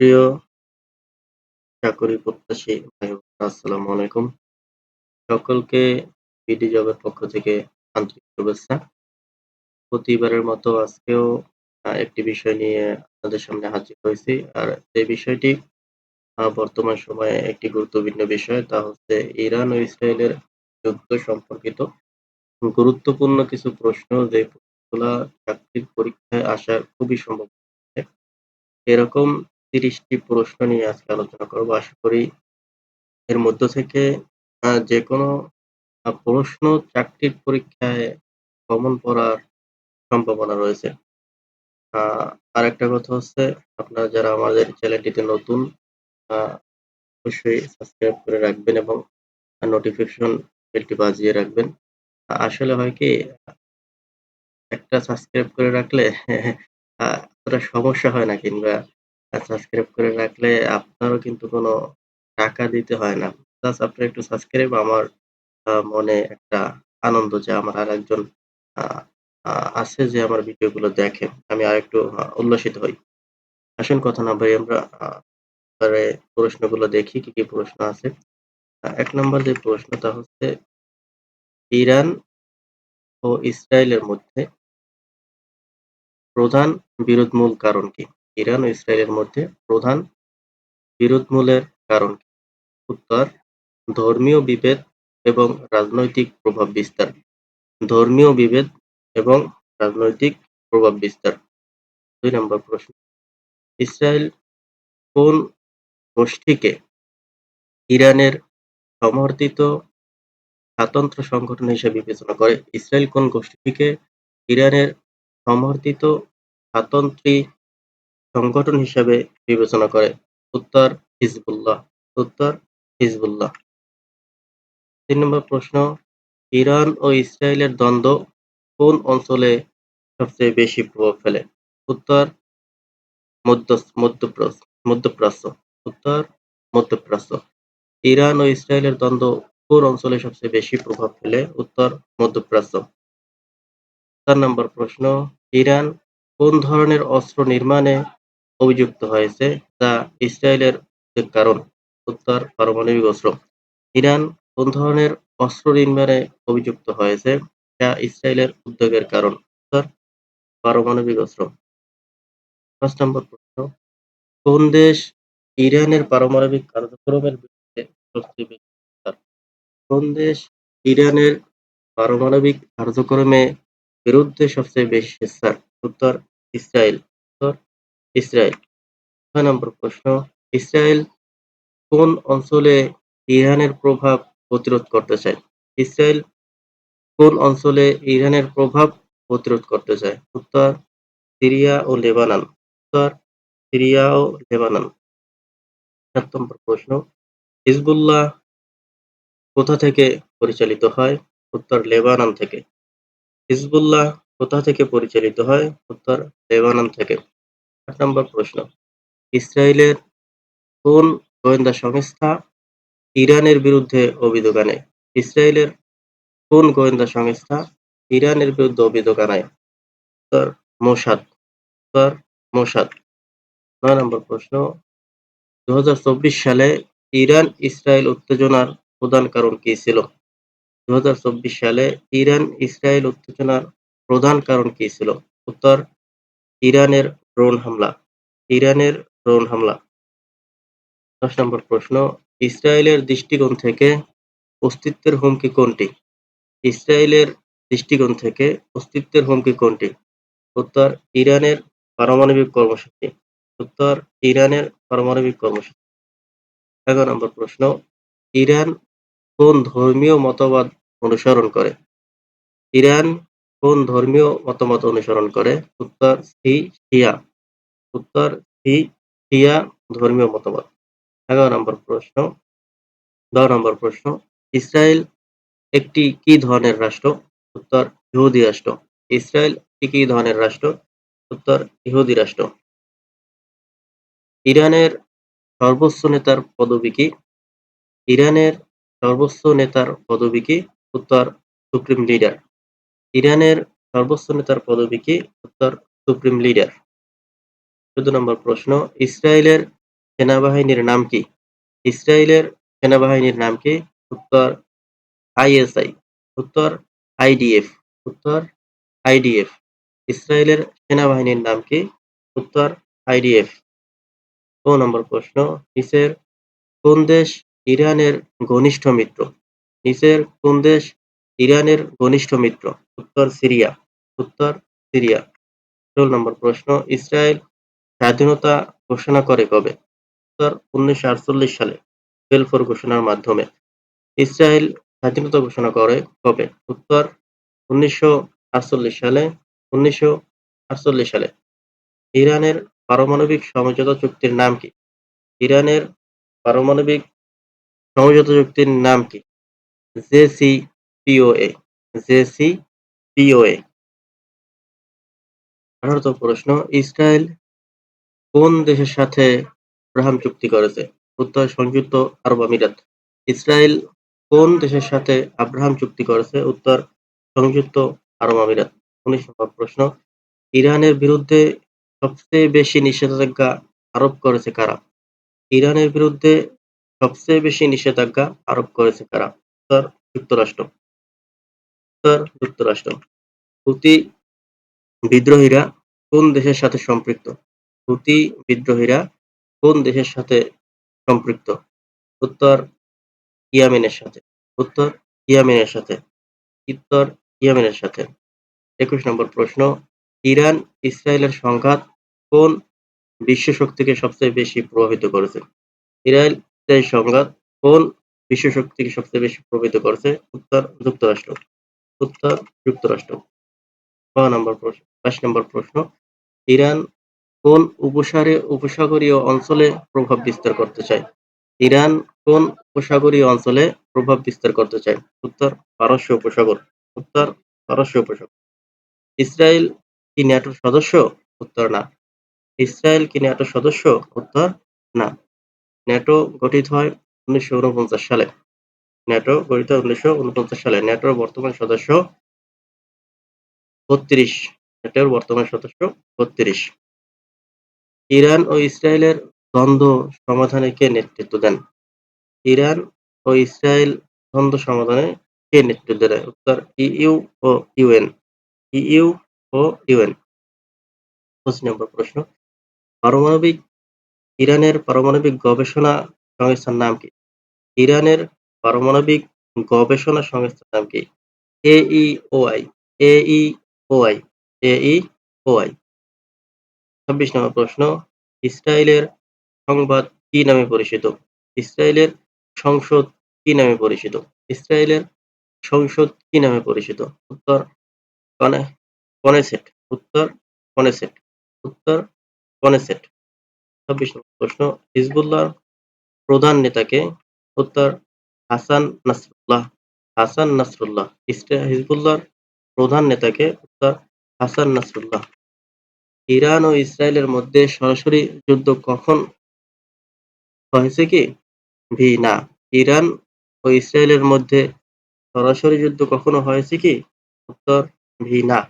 প্রিয় চাকরি প্রত্যাশী ভাই আসসালামু আলাইকুম। সকলকে বিডি জবের পক্ষ থেকে আন্তরিক শুভেচ্ছা। প্রতিবারের মতো আজকেও একটি বিষয় নিয়ে আপনাদের সামনে হাজির হয়েছি। আর এই বিষয়টি বর্তমান সময়ে একটি গুরুত্বপূর্ণ বিষয়, তা হচ্ছে ইরান ও ইসরায়েলের যুদ্ধ সম্পর্কিত গুরুত্বপূর্ণ কিছু প্রশ্ন যে প্রশ্নগুলা চাকরির পরীক্ষায় আসার খুবই সম্ভব। এরকম ৩০ টি প্রশ্ন নিয়ে আজকে আলোচনা করব আশা করি এর মধ্য থেকে আ যেকোনো আ প্রশ্ন চাকরির পরীক্ষায় কমন পড়ার সম্ভাবনা রয়েছে। আর একটা কথা হচ্ছে, আপনারা যারা আমাদের চ্যানেলটিতে নতুন অবশ্যই সাবস্ক্রাইব করে রাখবেন এবং নোটিফিকেশন বেলটি বাজিয়ে রাখবেন। আসলে হয় কি, একটা সাবস্ক্রাইব করে রাখলে সমস্যা হয় না কিংবা সাবস্ক্রাইব করে রাখলে আপনারও কিন্তু কোনো টাকা দিতে হয় না। প্লাস আপনার একটু সাবস্ক্রাইব আমার মনে একটা আনন্দ যে আমার আর একজন আছে যে আমার ভিডিওগুলো দেখে। আমি আরেকটু আ উল্লসিত হই। আসুন কথা না ভাই আমরা এবারে প্রশ্নগুলো দেখি কি, কি প্রশ্ন আছে। এক নম্বর যে প্রশ্নটা হচ্ছে ইরান ও ইসরায়েলের মধ্যে প্রধান বিরোধমূল কারণ কি? ইরান ও ইসরায়েলের মধ্যে প্রধান বিরোধমূলের কারণ? উত্তর, ধর্মীয় বিভেদ এবং রাজনৈতিক প্রভাব বিস্তার। ধর্মীয় বিভেদ এবং রাজনৈতিক প্রভাব বিস্তার। দুই নম্বর প্রশ্ন ইসরায়েল কোন গোষ্ঠীকে ইরানের সমর্থিত স্বাতন্ত্র সংগঠন হিসেবে বিবেচনা করে? ইসরায়েল কোন গোষ্ঠীকে ইরানের সমর্থিত স্বাতন্ত্রী সংগঠন হিসাবে বিবেচনা করে? উত্তর, হিজবুল্লাহ। উত্তর, হিজবুল্লাহ। তিন নম্বর প্রশ্ন, ইরান ও ইসরায়েলের দ্বন্দ্ব কোন অঞ্চলে সবচেয়ে বেশি প্রভাব ফেলে? উত্তর, মধ্য, মধ্যপ্রাচ্য মধ্যপ্রাচ্য। উত্তর, মধ্যপ্রাচ্য। ইরান ও ইসরায়েলের দ্বন্দ্ব কোন অঞ্চলে সবচেয়ে বেশি প্রভাব ফেলে? উত্তর, মধ্যপ্রাচ্য। ৪ নম্বর প্রশ্ন, ইরান কোন ধরনের অস্ত্র নির্মাণে অভিযুক্ত হয়েছে যা ইসরায়েলের কারণ? উত্তর পারমাণবিক অস্ত্র। ইরান কোন ধরনের অস্ত্র নির্মাণে অভিযুক্ত হয়েছে যা ইসরায়েলের উদ্যোগের কারণ? উত্তর পারমাণবিক অস্ত্র। পাঁচ নম্বর প্রশ্ন, কোন দেশ ইরানের পারমাণবিক কার্যক্রমের বিরুদ্ধে সবচেয়ে বেশি কোন দেশ ইরানের পারমাণবিক কার্যক্রমে বিরুদ্ধে সবচেয়ে বেশি সোচ্চার? উত্তর ইসরায়েল। ইসরায়েল। ৬ নম্বর প্রশ্ন, ইসরায়েল কোন অঞ্চলে ইরানের প্রভাব প্রতিরোধ করতে চায়? ইসরায়েল কোন অঞ্চলে ইরানের প্রভাব প্রতিরোধ করতে চায়? উত্তর, সিরিয়া ও লেবানন। উত্তর, সিরিয়া ও লেবানন। ৭ নম্বর প্রশ্ন, হিজবুল্লাহ কোথা থেকে পরিচালিত হয়? উত্তর, লেবানন থেকে। হিজবুল্লাহ কোথা থেকে পরিচালিত হয়? উত্তর, লেবানন থেকে। ৮ নম্বর প্রশ্ন ইসরায়েলের কোন গোয়েন্দা সংস্থা ইরানের বিরুদ্ধে অভিযোগ আনে? ইসরায়েলের কোন গোয়েন্দা সংস্থা ইরানের বিরুদ্ধে অভিযোগ আনায়? উত্তর, মোসাদ। উত্তর, মোসাদ। নয় নম্বর প্রশ্ন ২০২৪ সালে ইরান ইসরায়েল উত্তেজনার প্রধান কারণ কি ছিল? ২০২৪ সালে ইরান ইসরায়েল উত্তেজনার প্রধান কারণ কি ছিল? উত্তর, ইরানের ড্রোন হামলা। ইরানের ড্রোন হামলা। ১০ নম্বর প্রশ্ন, ইসরায়েলের দৃষ্টিকোণ থেকে অস্তিত্বের হুমকি কোনটি? ইসরায়েলের দৃষ্টিকোণ থেকে অস্তিত্বের হুমকি কোনটি? উত্তর, ইরানের পারমাণবিক কর্মসূচি। উত্তর, ইরানের পারমাণবিক কর্মসূচি। এগারো নম্বর প্রশ্ন, ইরান কোন ধর্মীয় মতবাদ অনুসরণ করে? ইরান কোন ধর্মীয় মতামত অনুসরণ করে? উত্তর, সি, শিয়া। উত্তর, সি, শিয়া ধর্মীয় মতামত এগারো নম্বর প্রশ্ন দশ নম্বর প্রশ্ন ইসরায়েল একটি কি ধরনের রাষ্ট্র? উত্তর, ইহুদি রাষ্ট্র। ইসরায়েল একটি কি ধরনের রাষ্ট্র? উত্তর, ইহুদি রাষ্ট্র। ইরানের সর্বোচ্চ নেতার পদবী কি? ইরানের সর্বোচ্চ নেতার পদবী কি? উত্তর, সুপ্রিম লিডার। ইরানের সর্বোচ্চ নেতার পদবী কি? উত্তর, সুপ্রিম লিডার। চোদ্দ নম্বর প্রশ্ন, ইসরায়েলের সেনাবাহিনীর নাম কি? ইসরায়েলের সেনাবাহিনীর নাম কি? উত্তর, আইএসআই। উত্তর, আইডিএফ। উত্তর, আইডিএফ। ইসরায়েলের সেনাবাহিনীর নাম কি? উত্তর, আইডিএফ। ও নম্বর প্রশ্ন, নিচের কোন দেশ ইরানের ঘনিষ্ঠ মিত্র? নিচের কোন দেশ ইরানের ঘনিষ্ঠ মিত্র? উত্তর সিরিয়া উত্তর সিরিয়া। ষোল নম্বর প্রশ্ন, ইসরায়েল স্বাধীনতা ঘোষণা করে কবে? উত্তর উনিশশো আটচল্লিশ সালে, বেলফোর ঘোষণার মাধ্যমে। ইসরায়েল স্বাধীনতা ঘোষণা করে কবে? উত্তর উনিশশো আটচল্লিশ সালে, উনিশশো আটচল্লিশ সালে। ইরানের পারমাণবিক সমঝোতা চুক্তির নাম কি? ইরানের পারমাণবিক সমঝোতা চুক্তির নাম কি? জেসিপিওএ জেসিপিওএ আঠারোতম প্রশ্ন, ইসরায়েল কোন দেশের সাথে আব্রাহাম চুক্তি করেছে? উত্তর, সংযুক্ত আরব আমিরাত। ইসরায়েল কোন দেশের সাথে আব্রাহাম চুক্তি করেছে? উত্তর, সংযুক্ত আরব আমিরাত। উনিশ নম্বর প্রশ্ন, ইরানের বিরুদ্ধে সবচেয়ে বেশি নিষেধাজ্ঞা আরোপ করেছে কারা? ইরানের বিরুদ্ধে সবচেয়ে বেশি নিষেধাজ্ঞা আরোপ করেছে কারা? উত্তর, যুক্তরাষ্ট্র। উত্তর, যুক্তরাষ্ট্র। হুতি বিদ্রোহীরা কোন দেশের সাথে সম্পৃক্ত? হুতি বিদ্রোহীরা কোন দেশের সাথে সম্পৃক্ত? উত্তর, ইয়ামেনের সাথে। উত্তর, ইয়ামেনের সাথে। উত্তর, ইয়ামেনের সাথে। একুশ নম্বর প্রশ্ন, ইরান, ইসরায়েলের সংঘাত কোন বিশ্ব শক্তিকে সবচেয়ে বেশি প্রভাবিত করেছে? ইসরায়েল সংঘাত কোন বিশ্ব শক্তিকে সবচেয়ে বেশি প্রভাবিত করেছে? উত্তর, যুক্তরাষ্ট্র। উত্তর, যুক্তরাষ্ট্র। ছ নম্বর প্রশ্ন বাইশ নম্বর প্রশ্ন, ইরান কোন উপসারে উপসাগরীয় অঞ্চলে প্রভাব বিস্তার করতে চায়? ইরান কোন উপসাগরীয় অঞ্চলে প্রভাব বিস্তার করতে চায়? উত্তর, পারস্য উপসাগর। উত্তর, পারস্য উপসাগর। ইসরায়েল কি ন্যাটোর সদস্য? উত্তর, না। ইসরায়েল কি ন্যাটোর সদস্য? উত্তর, না। ন্যাটো গঠিত হয় উনিশশো উনপঞ্চাশ সালে। ন্যাটো গঠিত উনিশশো সালে। ন্যাটোর বর্তমান সদস্য বত্রিশ। ন্যাটোর বর্তমান সদস্য বত্রিশ। ইরান ও ইসরায়েলের দ্বন্দ্ব সমাধানে কে নেতৃত্ব দেন? ইরান ও ইসরায়েল দ্বন্দ্ব সমাধানে কে নেতৃত্ব দেয়? উত্তর, ইইউ ও ইউএন। ইইউ ও ইউএন। পঁচিশ নম্বর প্রশ্ন। পারমাণবিক, ইরানের পারমাণবিক গবেষণা সংস্থার নাম কি? ইরানের পারমাণবিক গবেষণা সংস্থার নাম কি? এইওআই এইওআই এইওআই ছাব্বিশ নম্বর প্রশ্ন, ইসরায়েলের সংবাদ কি নামে পরিচিত? ইসরায়েলের সংসদ কি নামে পরিচিত? ইসরায়েলের সংসদ কি নামে পরিচিত? উত্তর কনেসেট উত্তর কনেসেট উত্তর কনেসেট। ছাব্বিশ নম্বর প্রশ্ন, হিজবুল্লাহর প্রধান নেতাকে উত্তর হাসান নাসরুল্লাহ হাসান নাসরুল্লাহ হিজবুল্লাহর প্রধান নেতাকে উত্তর হাসান নাসরুল্লাহ। ইরান ও ইসরায়েলের মধ্যে সরাসরি যুদ্ধ কখন হয়েছে কি? ভি না। ইরান ও ইসরায়েলের মধ্যে সরাসরি যুদ্ধ কখনো হয়েছে কি? উত্তর, ভি না।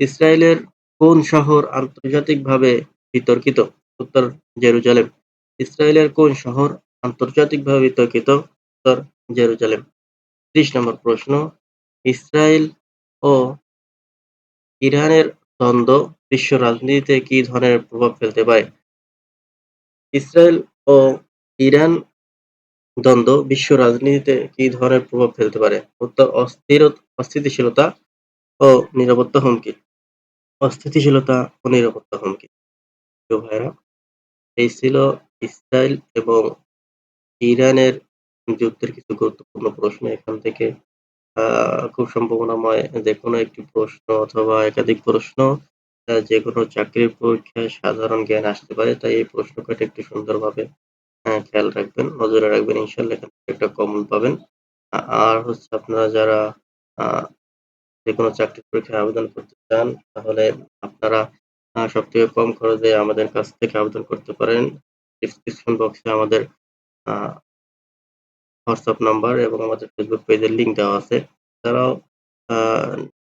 ইসরায়েলের কোন শহর আন্তর্জাতিকভাবে বিতর্কিত? উত্তর, জেরুজালেম। ইসরায়েলের কোন শহর আন্তর্জাতিকভাবে বিতর্কিত, উত্তর জেরুজালেম। ত্রিশ নম্বর প্রশ্ন, ইসরায়েল ও ইরানের দ্বন্দ্ব বিশ্ব রাজনীতিতে কি ধরনের প্রভাব ফেলতে পারে? ইসরায়েল ও ইরান দ্বন্দ্ব বিশ্ব রাজনীতিতে কি ধরনের প্রভাব ফেলতে পারে? উত্তর, অস্থির, অস্থিতিশীলতা ও নিরাপত্তা হুমকি। অস্থিতিশীলতা ও নিরাপত্তা হুমকি। ভাইরা এই ছিল ইসরায়েল এবং ইরানের যুদ্ধের কিছু গুরুত্বপূর্ণ প্রশ্ন এখান থেকে আহ, খুব সম্ভাবনাময় যে কোনো একটি প্রশ্ন অথবা একাধিক প্রশ্ন যে কোনো চাকরির পরীক্ষায় সাধারণ জ্ঞান আসতে পারে তাই এই প্রশ্ন কয়টা একটু সুন্দরভাবে খেয়াল রাখবেন নজরে রাখবেন ইনশাল্লাহ এখান থেকে একটা কমন পাবেন। আর হচ্ছে আপনারা যারা যে কোনো চাকরির পরীক্ষায় আবেদন করতে চান তাহলে আপনারা সব থেকে কম খরচে আমাদের কাছ থেকে আবেদন করতে পারেন। ডিসক্রিপশন বক্সে আমাদের হোয়াটসঅ্যাপ নাম্বার এবং আমাদের ফেসবুক পেজের লিঙ্ক দেওয়া আছে। এছাড়াও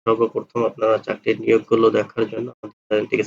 সর্বপ্রথম আপনারা চাকরির নিয়োগগুলো দেখার জন্য আমাদের চ্যানেলটিকে